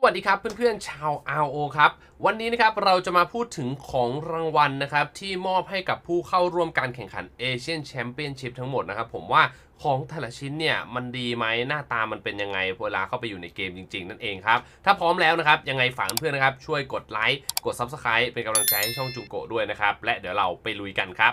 สวัสดีครับเพื่อนๆชาว RO ครับ วันนี้นะครับเราจะมาพูดถึงของรางวัลนะครับ ที่มอบให้กับผู้เข้าร่วมการแข่งขัน Asian Championship ทั้งหมดนะครับ ผมว่าของแต่ละชิ้นเนี่ยมันดีไหมหน้าตามันเป็นยังไงเวลาเข้าไปอยู่ในเกมจริง ๆ นั่นเองครับถ้าพร้อมแล้วนะครับยังไงฝากเพื่อนๆนะครับช่วยกดไลค์กด Subscribe เป็นกำลังใจให้ช่องจุงโกะด้วยนะครับและเดี๋ยวเราไปลุยกันครับ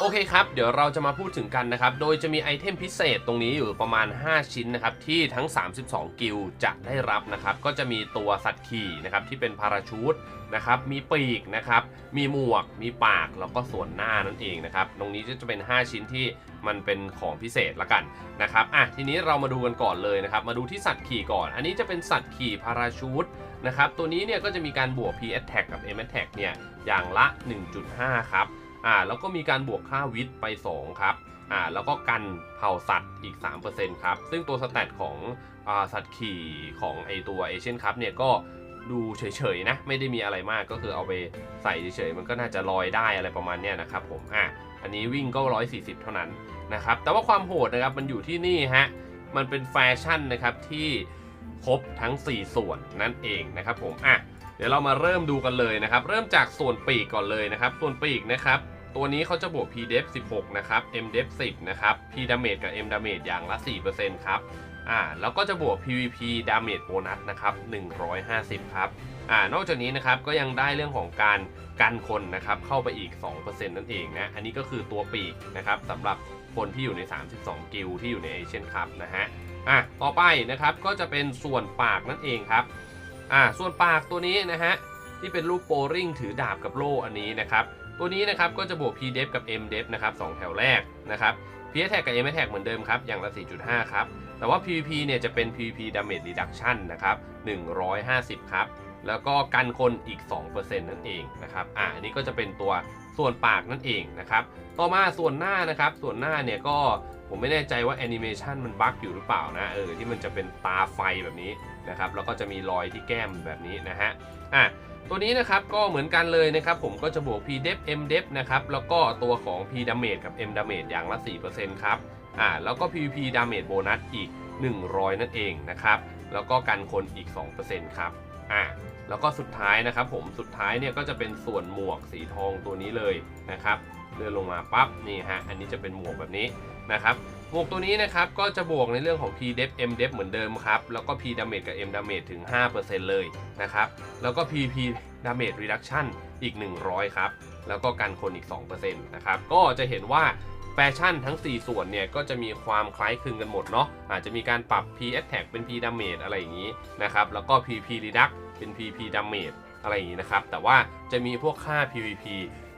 โอเคครับ เดี๋ยวเราจะมาพูดถึงกันนะครับ โดยจะมีไอเทมพิเศษตรงนี้อยู่ประมาณ 5 ชิ้นนะครับ ที่ทั้ง 32 กิลดจะได้รับนะครับ ก็จะมีตัวสัตว์ขี่นะครับที่เป็นพาราชูตนะครับ มีปีกนะครับ มีหมวก มีปาก แล้วก็ส่วนหน้านั่นเองนะครับ ตรงนี้จะเป็น 5 ชิ้นที่มันเป็นของพิเศษละกันนะครับ อะ ทีนี้เรามาดูกันก่อนเลยนะครับ มาดูที่สัตว์ขี่ก่อน อันนี้จะเป็นสัตว์ขี่พาราชูตนะครับ ตัวนี้เนี่ยก็จะมีการบวก P attack กับ M attack เนี่ย อย่างละ 1.5 ครับ อ่าแล้วก็มีการบวกค่าวิทย์ไป 2 ครับอ่าแล้วก็กันเผ่าสัตว์อีก 3%ครับ ซึ่งตัวสแตทของอ่าสัตว์ขี่ของไอตัวเอเชียนคัพเนี่ยก็ดูเฉยๆนะ ไม่ได้มีอะไรมากก็คือเอาไปใส่เฉยๆ มันก็น่าจะลอยได้อะไรประมาณเนี้ยนะครับผมอะอันนี้วิ่งก็ 140 เท่านั้นนะครับ แต่ว่าความโหดนะครับมันอยู่ที่นี่ฮะ มันเป็นแฟชั่นนะครับที่ ครบทั้ง 4 ส่วนนั่นเองนะครับผมอะเดี๋ยวเรามาเริ่มดูกันเลยนะครับ เริ่มจากส่วนปีกก่อนเลยนะครับ ส่วนปีกนะครับ ตัวนี้เขาจะบวก p d e f 16 นะครับ m d e f 10 นะครับ p damage กับ m damage อย่างละ 4%ครับอ่าแล้วก็จะบวก pvp damage bonus นะครับ 150 ครับอ่านอกจากนี้นะครับก็ยังได้เรื่องของการกันคนนะครับเข้าไปอีก 2%นั่นเองนะอันนี้ก็คือตัวปีกนะครับสำหรับคนที่อยู่ใน 32 กิลด์ที่อยู่ใน Asian Cup นะฮะอะต่อไปนะครับก็จะเป็นส่วนปากนั่นเองครับอ่าส่วนปากตัวนี้นะฮะที่เป็นรูปโปริงถือดาบกับโล่อันนี้นะครับตัวนี้นะครับก็จะบวก p d e f กับ m d e f นะครับสองแถวแรกนะครับ p a t t a c กับ m attack เหมือนเดิมครับอย่างละ 4.5 ครับ แต่ว่า pvp เนี่ยจะเป็น pvp damage reduction นะครับ 150 ครับ แล้วก็กันคนอีก 2%นั่นเองนะครับ อ่าอันนี้ก็จะเป็นตัวส่วนปากนั่นเองนะครับ ต่อมาส่วนหน้านะครับ ส่วนหน้าเนี่ยก็ผมไม่แน่ใจว่าแอนิเมชันมันบั๊กอยู่หรือเปล่านะเออที่มันจะเป็นตาไฟแบบนี้นะครับ แล้วก็จะมีรอยที่แก้มแบบนี้นะฮะ อะตัวนี้นะครับก็เหมือนกันเลยนะครับ ผมก็จะบวก p def m def นะครับแล้วก็ตัวของ p damage กับ m damage อย่างละ 4%ครับ อ่าแล้วก็ pvp damage bonus อีก 100 นั่นเองนะครับ แล้วก็กันคนอีก 2%ครับ อ่าแล้วก็สุดท้ายนะครับผมสุดท้ายเนี่ยก็จะเป็นส่วนหมวกสีทองตัวนี้เลยนะครับเลื่อนลงมาปั๊บนี่ฮะอันนี้จะเป็นหมวกแบบนี้นะครับหมวกตัวนี้นะครับก็จะบวกในเรื่องของ p def m def เหมือนเดิมครับแล้วก็ p damage กับ m damage ถึง 5%เลยนะครับแล้วก็ pp damage reduction อีก 100 ครับ แล้วก็กันคนอีก 2%นะครับก็จะเห็นว่า แฟชั่นทั้ง 4 ส่วนเนี่ยก็จะมีความคล้ายคลึงกันหมดเนาะอาจจะมีการปรับ p attack เป็น p damage อะไรอย่างนี้นะครับแล้วก็ pp reduct เป็น pp damage อะไรอย่างนี้นะครับแต่ว่าจะมีพวกค่า pvp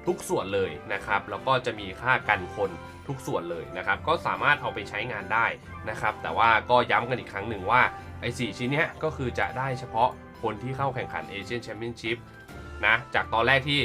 ทุกส่วนเลยนะครับแล้วก็จะมีค่ากันคนทุกส่วนเลยนะครับก็สามารถเอาไปใช้งานได้นะครับแต่ว่าก็ย้ำกันอีกครั้งหนึ่งว่าไอ้สชิ้นเนี้ยก็คือจะได้เฉพาะคนที่เข้าแข่งขัน Asian Championship นะจากตอนแรกที่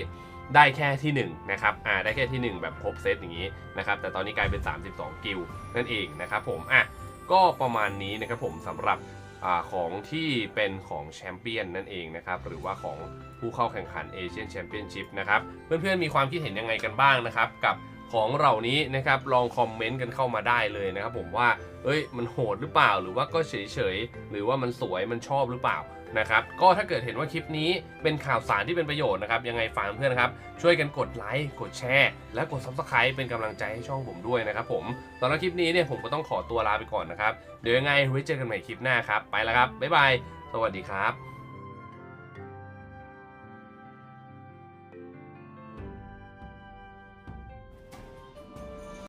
ได้แค่ที่1นะครับอ่าได้แค่ที่ 1 แบบครบเซตอย่างนี้นะครับแต่ตอนนี้กลายเป็น 32 กิลด์นั่นเองนะครับผมอะก็ประมาณนี้นะครับผมสำหรับอาของที่เป็นของแชมเปี้ยนนั่นเองนะครับหรือว่าของผู้เข้าแข่งขัน Asian Championship นะครับเพื่อนๆมีความคิดเห็นยังไงกันบ้างนะครับกับของเหล่านี้นะครับลองคอมเมนต์กันเข้ามาได้เลยนะครับผมว่าเอ้ยมันโหดหรือเปล่าหรือว่าก็เฉยๆหรือว่ามันสวยมันชอบหรือเปล่า นะครับก็ถ้าเกิดเห็นว่าคลิปนี้เป็นข่าวสารที่เป็นประโยชน์นะครับยังไงฝากเพื่อนนะครับช่วยกันกดไลค์กดแชร์ และกด Subscribe เป็นกำลังใจให้ช่องผมด้วยนะครับผมสำหรับคลิปนี้เนี่ยผมก็ต้องขอตัวลาไปก่อนนะครับเดี๋ยวยังไงไว้เจอกันใหม่คลิปหน้าครับไปแล้วครับบ๊ายบายสวัสดีครับ